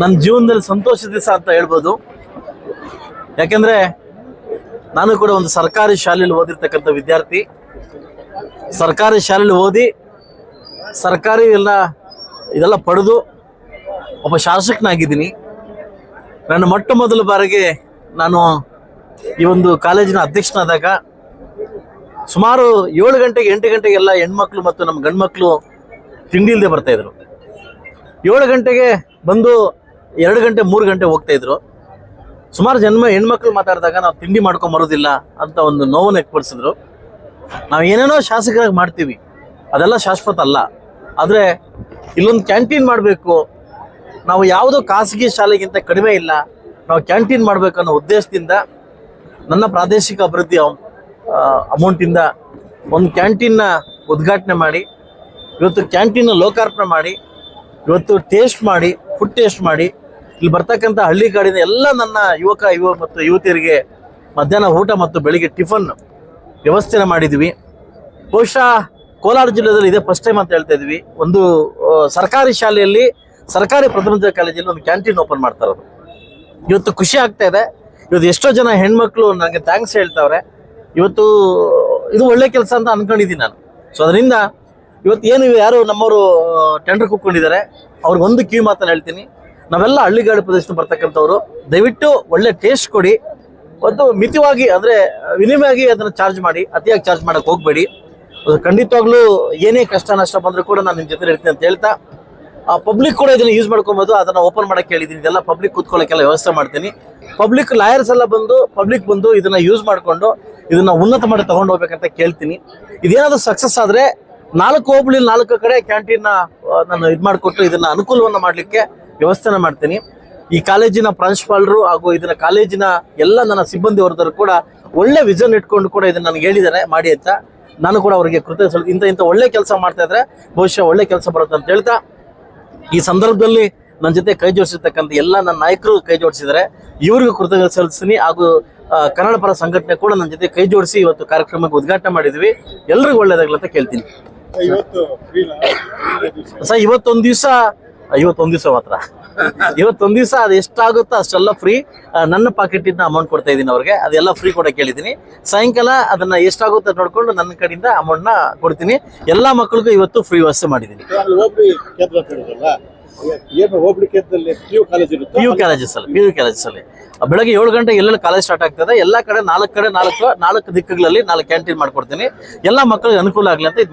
ನನ್ನ ಜೀವನದಲ್ಲಿ ಸಂತೋಷ ದಿವಸ ಅಂತ ಹೇಳ್ಬೋದು. ಯಾಕೆಂದ್ರೆ ನಾನು ಕೂಡ ಒಂದು ಸರ್ಕಾರಿ ಶಾಲೆಯಲ್ಲಿ ಓದಿರ್ತಕ್ಕಂಥ ವಿದ್ಯಾರ್ಥಿ. ಸರ್ಕಾರಿ ಶಾಲೆಯಲ್ಲಿ ಓದಿ ಸರ್ಕಾರಿ ಎಲ್ಲ ಇದೆಲ್ಲ ಪಡೆದು ಒಬ್ಬ ಶಾಸಕನಾಗಿದ್ದೀನಿ. ನನ್ನ ಮೊಟ್ಟ ಮೊದಲ ಬಾರಿಗೆ ನಾನು ಈ ಒಂದು ಕಾಲೇಜಿನ ಅಧ್ಯಕ್ಷನಾದಾಗ ಸುಮಾರು ಏಳು ಗಂಟೆಗೆ, ಎಂಟು ಗಂಟೆಗೆಲ್ಲ ಹೆಣ್ಮಕ್ಳು ಮತ್ತು ನಮ್ಮ ಗಂಡ್ಮಕ್ಳು ತಿಂಡಿ ಇಲ್ಲದೆ ಬರ್ತಾ ಇದ್ರು. ಏಳು ಗಂಟೆಗೆ ಬಂದು ಎರಡು ಗಂಟೆ, ಮೂರು ಗಂಟೆ ಹೋಗ್ತಾ ಇದ್ರು. ಸುಮಾರು ಜನ್ಮ, ಹೆಣ್ಮಕ್ಳು ಮಾತಾಡಿದಾಗ ನಾವು ತಿಂಡಿ ಮಾಡ್ಕೊಂಡ್ ಬರೋದಿಲ್ಲ ಅಂತ ಒಂದು ನೋವನ್ನು ವ್ಯಕ್ತಪಡಿಸಿದ್ರು ನಾವು ಏನೇನೋ ಶಾಸಕರಾಗಿ ಮಾಡ್ತೀವಿ. ಅದೆಲ್ಲ ಶಾಶ್ವತ ಅಲ್ಲ. ಆದರೆ ಇಲ್ಲೊಂದು ಕ್ಯಾಂಟೀನ್ ಮಾಡಬೇಕು. ನಾವು ಯಾವುದೋ ಖಾಸಗಿ ಶಾಲೆಗಿಂತ ಕಡಿಮೆ ಇಲ್ಲ. ನಾವು ಕ್ಯಾಂಟೀನ್ ಮಾಡಬೇಕು ಅನ್ನೋ ಉದ್ದೇಶದಿಂದ ನನ್ನ ಪ್ರಾದೇಶಿಕ ಅಭಿವೃದ್ಧಿ ಅಮೌಂಟಿಂದ ಒಂದು ಕ್ಯಾಂಟೀನ್ನ ಉದ್ಘಾಟನೆ ಮಾಡಿ, ಇವತ್ತು ಕ್ಯಾಂಟೀನ್ ಲೋಕಾರ್ಪಣೆ ಮಾಡಿ, ಇವತ್ತು ಟೇಸ್ಟ್ ಮಾಡಿ, ಫುಡ್ ಟೇಸ್ಟ್ ಮಾಡಿ ಇಲ್ಲಿ ಬರ್ತಕ್ಕಂಥ ಹಳ್ಳಿ ಕಾಡಿನ ಎಲ್ಲ ನನ್ನ ಯುವಕ, ಯುವ ಮತ್ತು ಯುವತಿಯರಿಗೆ ಮಧ್ಯಾಹ್ನ ಊಟ ಮತ್ತು ಬೆಳಿಗ್ಗೆ ಟಿಫನ್ ವ್ಯವಸ್ಥೆನ ಮಾಡಿದ್ವಿ. ಬಹುಶಃ ಕೋಲಾರ ಜಿಲ್ಲೆಯಲ್ಲಿ ಇದೇ ಫಸ್ಟ್ ಟೈಮ್ ಅಂತ ಹೇಳ್ತಾ ಇದ್ವಿ ಒಂದು ಸರ್ಕಾರಿ ಶಾಲೆಯಲ್ಲಿ, ಸರ್ಕಾರಿ ಪ್ರಥಮ ಕಾಲೇಜಲ್ಲಿ ಒಂದು ಕ್ಯಾಂಟೀನ್ ಓಪನ್ ಮಾಡ್ತಾ ಇರೋದು ಇವತ್ತು ಖುಷಿ ಆಗ್ತಾ ಇದೆ. ಇವತ್ತು ಎಷ್ಟೋ ಜನ ಹೆಣ್ಮಕ್ಳು ನನಗೆ ಥ್ಯಾಂಕ್ಸ್ ಹೇಳ್ತಾವ್ರೆ. ಇವತ್ತು, ಇದು ಒಳ್ಳೆ ಕೆಲಸ ಅಂತ ಅನ್ಕೊಂಡಿದ್ದೀನಿ ನಾನು. ಸೊ ಅದರಿಂದ ಇವತ್ತು ಏನು, ಯಾರು ನಮ್ಮವರು ಟೆಂಡರ್ ಕೂತ್ಕೊಂಡಿದ್ದಾರೆ. ಅವ್ರಿಗೆ ಒಂದು ಕಿವಿ ಮಾತನ್ನು ಹೇಳ್ತೀನಿ. ನಾವೆಲ್ಲ ಹಳ್ಳಿಗಾಡು ಪ್ರದೇಶದಿಂದ ಬರ್ತಕ್ಕಂಥವ್ರು, ದಯವಿಟ್ಟು ಒಳ್ಳೆ ಟೇಸ್ಟ್ ಕೊಡಿ. ಒಂದು ಮಿತವಾಗಿ ಅಂದ್ರೆ, ವಿನಿಮಯವಾಗಿ ಅದನ್ನ ಚಾರ್ಜ್ ಮಾಡಿ, ಅತಿಯಾಗಿ ಚಾರ್ಜ್ ಮಾಡಕ್ ಹೋಗಬೇಡಿ. ಖಂಡಿತವಾಗ್ಲೂ ಏನೇ ಕಷ್ಟ ನಷ್ಟ ಬಂದರೂ ಕೂಡ ನಾನು ನಿಮ್ಮ ಜೊತೆ ಇರ್ತೀನಿ ಅಂತ ಹೇಳ್ತಾ, ಆ ಪಬ್ಲಿಕ್ ಕೂಡ ಇದನ್ನ ಯೂಸ್ ಮಾಡ್ಕೊಬೋದು, ಅದನ್ನ ಓಪನ್ ಮಾಡಕ್ಕೆ ಹೇಳಿದ್ದೀನಿ ಇದೆಲ್ಲ ಪಬ್ಲಿಕ್ ಕೂತ್ಕೊಳ್ಳೋಕ್ಕೆಲ್ಲ ವ್ಯವಸ್ಥೆ ಮಾಡ್ತೀನಿ. ಪಬ್ಲಿಕ್ ಲಾಯರ್ಸ್ ಎಲ್ಲ ಬಂದು ಪಬ್ಲಿಕ್ ಬಂದು ಇದನ್ನ ಯೂಸ್ ಮಾಡ್ಕೊಂಡು, ಇದನ್ನ ಉನ್ನತ ಮಾಡಿ ತಗೊಂಡು ಹೋಗ್ಬೇಕಂತ ಕೇಳ್ತೀನಿ. ಇದೇನಾದ್ರೂ ಸಕ್ಸಸ್ ಆದ್ರೆ ನಾಲ್ಕು ಹೋಬಳಿ ನಾಲ್ಕು ಕಡೆ ಕ್ಯಾಂಟೀನ್ ನಾನು ಇದು ಮಾಡಿಕೊಟ್ಟು ಇದನ್ನ ಅನುಕೂಲವನ್ನ ಮಾಡ್ಲಿಕ್ಕೆ ವ್ಯವಸ್ಥೆನ ಮಾಡ್ತೀನಿ. ಈ ಕಾಲೇಜಿನ ಪ್ರಾಂಶುಪಾಲರು ಹಾಗೂ ಇದನ್ನ ಕಾಲೇಜಿನ ಎಲ್ಲ ನನ್ನ ಸಿಬ್ಬಂದಿ ವರ್ಗರು ಕೂಡ ಒಳ್ಳೆ ವಿಷನ್ ಇಟ್ಕೊಂಡು ಕೂಡ ಇದನ್ನ ನನಗೆ ಹೇಳಿದ್ದಾರೆ ಮಾಡಿ ಅಂತ. ನಾನು ಕೂಡ ಅವರಿಗೆ ಕೃತಜ್ಞ ಇಂಥ ಇಂಥ ಒಳ್ಳೆ ಕೆಲಸ ಮಾಡ್ತಾ ಇದ್ರೆ ಬಹುಶಃ ಒಳ್ಳೆ ಕೆಲಸ ಬರುತ್ತೆ ಅಂತ ಹೇಳ್ತಾ ಈ ಸಂದರ್ಭದಲ್ಲಿ ನನ್ನ ಜೊತೆ ಕೈ ಜೋಡಿಸಿರ್ತಕ್ಕಂಥ ಎಲ್ಲ ನನ್ನ ನಾಯಕರು ಕೈ ಜೋಡಿಸಿದ್ದಾರೆ. ಇವ್ರಿಗೂ ಕೃತಜ್ಞತೆ ಸಲ್ಲಿಸ್ತೀನಿ ಹಾಗೂ ಕನ್ನಡ ಪರ ಸಂಘಟನೆ ಕೂಡ ನನ್ನ ಜೊತೆ ಕೈ ಜೋಡಿಸಿ ಇವತ್ತು ಕಾರ್ಯಕ್ರಮಕ್ಕೆ ಉದ್ಘಾಟನೆ ಮಾಡಿದ್ವಿ. ಎಲ್ರಿಗೂ ಒಳ್ಳೇದಾಗಲಿ ಅಂತ ಕೇಳ್ತೀನಿ. ಸರ್ ಇವತ್ತೊಂದು ದಿವಸ ಇವತ್ತೊಂದ್ ದಿವಸ ಮಾತ್ರ. ಇವತ್ತೊಂದ್ ದಿವಸ ಅದು ಎಷ್ಟಾಗುತ್ತೋ ಅಷ್ಟೆಲ್ಲ ಫ್ರೀ ನನ್ನ ಪಾಕೆಟ್ ಇಂದ ಅಮೌಂಟ್ ಕೊಡ್ತಾ ಇದ್ದೀನಿ ಅವ್ರಿಗೆ. ಅದೆಲ್ಲ ಫ್ರೀ ಕೊಡಕ್ಕೆ ಹೇಳಿದ್ದೀನಿ ಸಾಯಂಕಾಲ ಅದನ್ನ ಎಷ್ಟಾಗುತ್ತೆ ನೋಡ್ಕೊಂಡು ನನ್ನ ಕಡೆಯಿಂದ ಅಮೌಂಟ್ನ ಕೊಡ್ತೀನಿ. ಎಲ್ಲಾ ಮಕ್ಕಳಿಗೂ ಇವತ್ತು ಫ್ರೀ ವ್ಯವಸ್ಥೆ ಮಾಡಿದ್ದೀನಿ. ಪಿ ಯು ಕಾಲೇಜಸ್ ಅಲ್ಲಿ ಪಿ ಯು ಕಾಲೇಜಸ್ ಅಲ್ಲಿ ಬೆಳಗ್ಗೆ ಏಳು ಗಂಟೆ ಎಲ್ಲೆಲ್ಲಿ ಕಾಲೇಜ್ ಸ್ಟಾರ್ಟ್ ಆಗ್ತದೆ ಎಲ್ಲಾ ಕಡೆ ನಾಲ್ಕು ಕಡೆ ನಾಲ್ಕು ನಾಲ್ಕು ದಿಕ್ಕುಗಳಲ್ಲಿ ನಾಲ್ಕು ಕ್ಯಾಂಟೀನ್ ಮಾಡ್ಕೊಡ್ತೀನಿ. ಎಲ್ಲಾ ಮಕ್ಕಳಿಗೆ ಅನುಕೂಲ ಆಗಲಿ ಅಂತ ಇದು